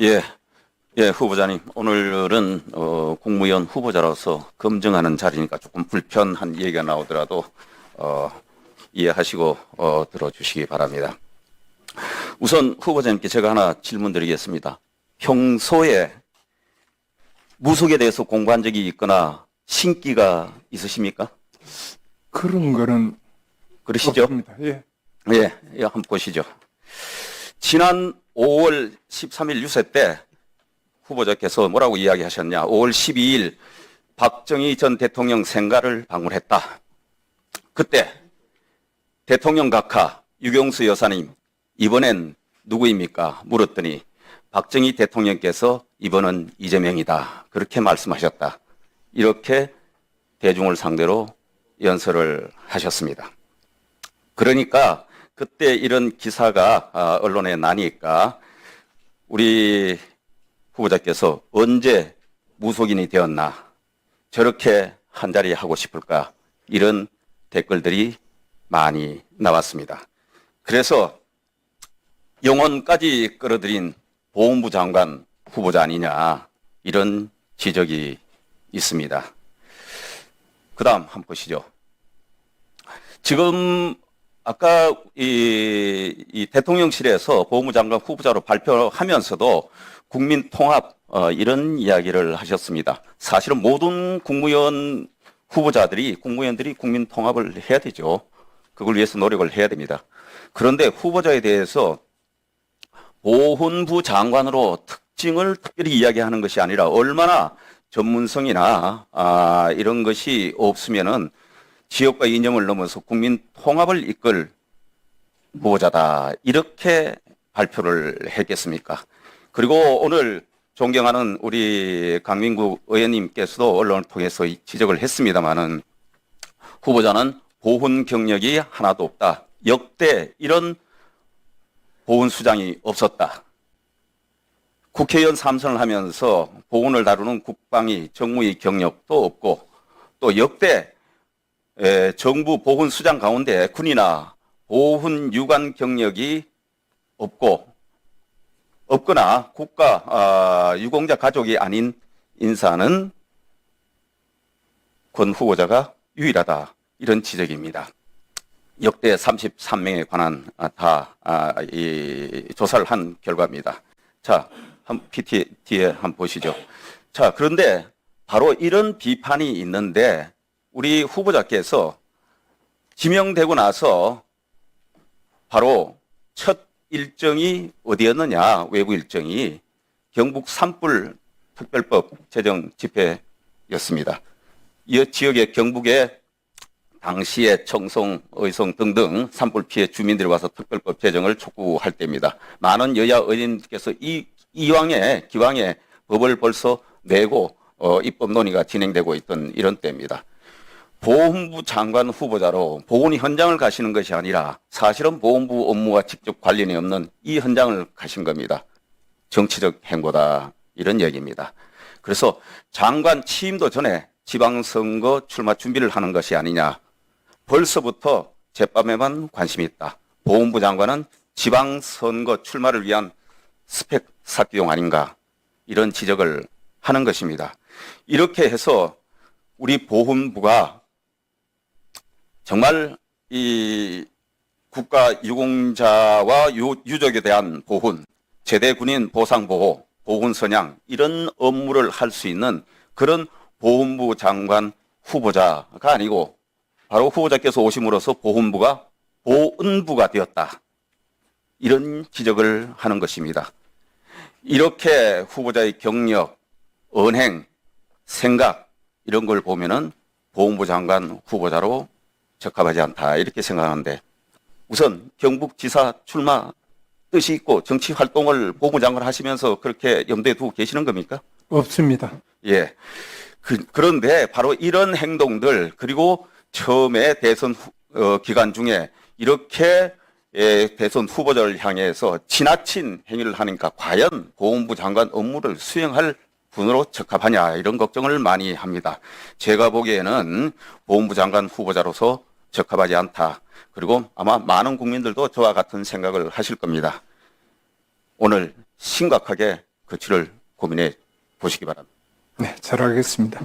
예, 예, 후보자님. 오늘은 어, 국무위원 후보자로서 검증하는 자리니까 조금 불편한 얘기가 나오더라도 어, 이해하시고 어, 들어주시기 바랍니다. 우선 후보자님께 제가 하나 질문 드리겠습니다. 평소에 무속에 대해서 공부한 적이 있거나 신기가 있으십니까? 그런 거는 그러시죠? 없습니다. 예. 예, 예, 한번 보시죠. 지난 5월 13일 유세 때 후보자께서 뭐라고 이야기하셨냐. 5월 12일 박정희 전 대통령 생가를 방문했다. 그때 대통령 각하 유경수 여사님 이번엔 누구입니까? 물었더니 박정희 대통령께서 이번은 이재명이다. 그렇게 말씀하셨다. 이렇게 대중을 상대로 연설을 하셨습니다. 그러니까 그때 이런 기사가 아, 언론에 나니까 우리 후보자께서 언제 무속인이 되었나 저렇게 한 자리 하고 싶을까 이런 댓글들이 많이 나왔습니다. 그래서 영혼까지 끌어들인 보훈부 장관 후보자 아니냐 이런 지적이 있습니다. 그 다음 한번 보시죠. 지금 아까 이, 이 대통령실에서 법무장관 후보자로 발표하면서도 국민 통합 어, 이런 이야기를 하셨습니다. 사실은 모든 국무위원 후보자들이 국무위원들이 국민 통합을 해야 되죠. 그걸 위해서 노력을 해야 됩니다. 그런데 후보자에 대해서 보훈부 장관으로 특징을 특별히 이야기하는 것이 아니라 얼마나 전문성이나 아, 이런 것이 없으면은 지역과 이념을 넘어서 국민 통합을 이끌 후보자다. 이렇게 발표를 했겠습니까? 그리고 오늘 존경하는 우리 강민구 의원님께서도 언론을 통해서 이 지적을 했습니다마는 후보자는 보훈 경력이 하나도 없다. 역대 이런 보훈 수장이 없었다. 국회의원 삼선을 하면서 보훈을 다루는 국방위 정무위 경력도 없고 또 역대 에, 정부 보훈 수장 가운데 군이나 보훈 유관 경력이 없고 없거나 국가 아, 유공자 가족이 아닌 인사는 권 후보자가 유일하다 이런 지적입니다. 역대 33명에 관한 아, 다 아, 이, 조사를 한 결과입니다. 자, 한 PT 뒤에 한번 보시죠. 자, 그런데 바로 이런 비판이 있는데 우리 후보자께서 지명되고 나서 바로 첫 일정이 어디였느냐 외부 일정이 경북 산불 특별법 제정 집회였습니다. 이 지역의 경북에 당시에 청송, 의성 등등 산불 피해 주민들이 와서 특별법 제정을 촉구할 때입니다. 많은 여야 의원님께서 이 이왕에 기왕에 법을 벌써 내고 어, 입법 논의가 진행되고 있던 이런 때입니다. 보훈부 장관 후보자로 보훈 현장을 가시는 것이 아니라 사실은 보훈부 업무와 직접 관련이 없는 이 현장을 가신 겁니다. 정치적 행보다 이런 얘기입니다. 그래서 장관 취임도 전에 지방선거 출마 준비를 하는 것이 아니냐. 벌써부터 제밤에만 관심이 있다. 보훈부 장관은 지방선거 출마를 위한 스펙 쌓기용 아닌가. 이런 지적을 하는 것입니다. 이렇게 해서 우리 보훈부가 정말 이 국가 유공자와 유, 유족에 대한 보훈, 제대 군인 보상 보호, 보훈 선양 이런 업무를 할 수 있는 그런 보훈부 장관 후보자가 아니고 바로 후보자께서 오심으로써 보훈부가 보은부가 되었다. 이런 지적을 하는 것입니다. 이렇게 후보자의 경력, 언행, 생각 이런 걸 보면은 보훈부 장관 후보자로 적합하지 않다 이렇게 생각하는데 우선 경북지사 출마 뜻이 있고 정치 활동을 보훈장관 하시면서 그렇게 염두에 두고 계시는 겁니까? 없습니다. 예. 그, 그런데 바로 이런 행동들 그리고 처음에 대선 후- 어, 기간 중에 이렇게 예, 대선 후보자를 향해서 지나친 행위를 하니까 과연 보훈부 장관 업무를 수행할 분으로 적합하냐 이런 걱정을 많이 합니다. 제가 보기에는 보훈부 장관 후보자로서 적합하지 않다. 그리고 아마 많은 국민들도 저와 같은 생각을 하실 겁니다. 오늘 심각하게 거취를 고민해 보시기 바랍니다. 네, 잘 알겠습니다.